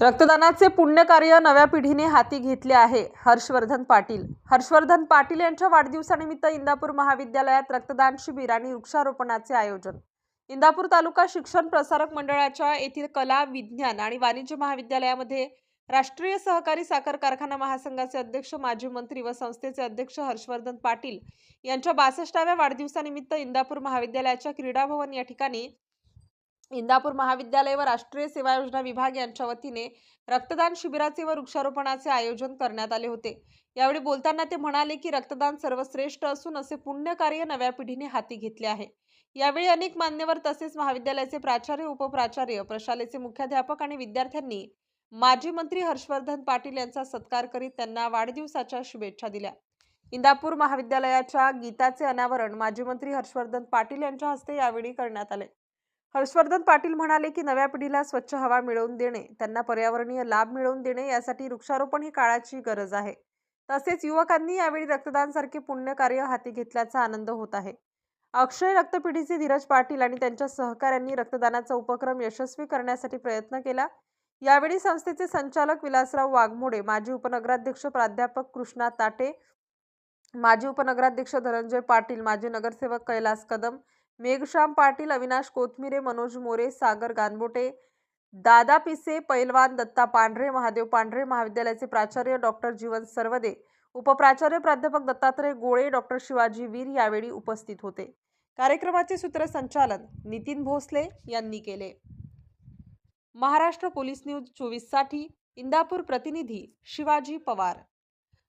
रक्तदानाचे पुण्यकार्य नव्या पिढीने हाती घेतले आहे. हर्षवर्धन पाटील. हर्षवर्धन पाटील यांच्या वाढदिवसानिमित्त इंदापूर महाविद्यालयात रक्तदान शिबिर आणि वृक्षारोपणाचे आयोजन. इंदापूर तालुका शिक्षण प्रसारक मंडळाच्या येथील कला विज्ञान आणि वाणिज्य महाविद्यालयामध्ये राष्ट्रीय सहकारी साखर कारखाना महासंघाचे अध्यक्ष माजी मंत्री व संस्थेचे अध्यक्ष हर्षवर्धन पाटील यांच्या बासष्टाव्या वाढदिवसानिमित्त इंदापूर महाविद्यालयाच्या क्रीडा भवन या ठिकाणी इंदापूर महाविद्यालय व राष्ट्रीय सेवा योजना विभाग यांच्या वतीने रक्तदान शिबिराचे व वृक्षारोपणाचे आयोजन करण्यात आले होते. यावेळी बोलताना ते म्हणाले की रक्तदान सर्वश्रेष्ठ असून असे पुण्य कार्य नव्या पिढीने हाती घेतले आहे. यावेळी अनेक मान्यवर तसेच महाविद्यालयाचे प्राचार्य उपप्राचार्य प्रशालेचे मुख्याध्यापक आणि विद्यार्थ्यांनी माजी मंत्री हर्षवर्धन पाटील यांचा सत्कार करीत त्यांना वाढदिवसाच्या शुभेच्छा दिल्या. इंदापूर महाविद्यालयाच्या गीताचे अनावरण माजी मंत्री हर्षवर्धन पाटील यांच्या हस्ते यावेळी करण्यात आले. हर्षवर्धन पाटील म्हणाले की नव्या पिढीला स्वच्छ हवा मिळवून देणे त्यांना पर्यावरणीय लाभ मिळवून देणे यासाठी वृक्षारोपण ही काळाची गरज आहे. तसेच युवकांनी यावेळी रक्तदान सारखे पुण्य कार्य हाती घेतल्याचा आनंद होत आहे. अक्षय रक्तपिढीचे धीरज पाटील आणि त्यांच्या सहकाऱ्यांनी रक्तदानाचा उपक्रम यशस्वी करण्यासाठी प्रयत्न केला. यावेळी संस्थेचे संचालक विलासराव वाघमोडे माजी उपनगराध्यक्ष प्राध्यापक कृष्णा ताटे माजी उपनगराध्यक्ष धनंजय पाटील माजी नगरसेवक कैलास कदम मेघश्याम पाटील अविनाश कोथमिरे मनोज मोरे सागर गानबोटे दादा पिसे पैलवान दत्ता पांढरे महादेव पांढरे महाविद्यालयाचे प्राचार्य डॉक्टर जीवन सर्वदे उपप्राचार्य प्राध्यापक दत्तात्रय गोळे डॉक्टर शिवाजी वीर यावेळी उपस्थित होते. कार्यक्रमाचे सूत्रसंचालन नितीन भोसले यांनी केले. महाराष्ट्र पोलीस न्यूज चोवीससाठी इंदापूर प्रतिनिधी शिवाजी पवार.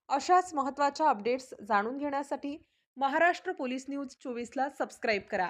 अशाच महत्त्वाच्या अपडेट्स जाणून घेण्यासाठी महाराष्ट्र पोलीस न्यूज चोवीसला सबस्क्राईब करा.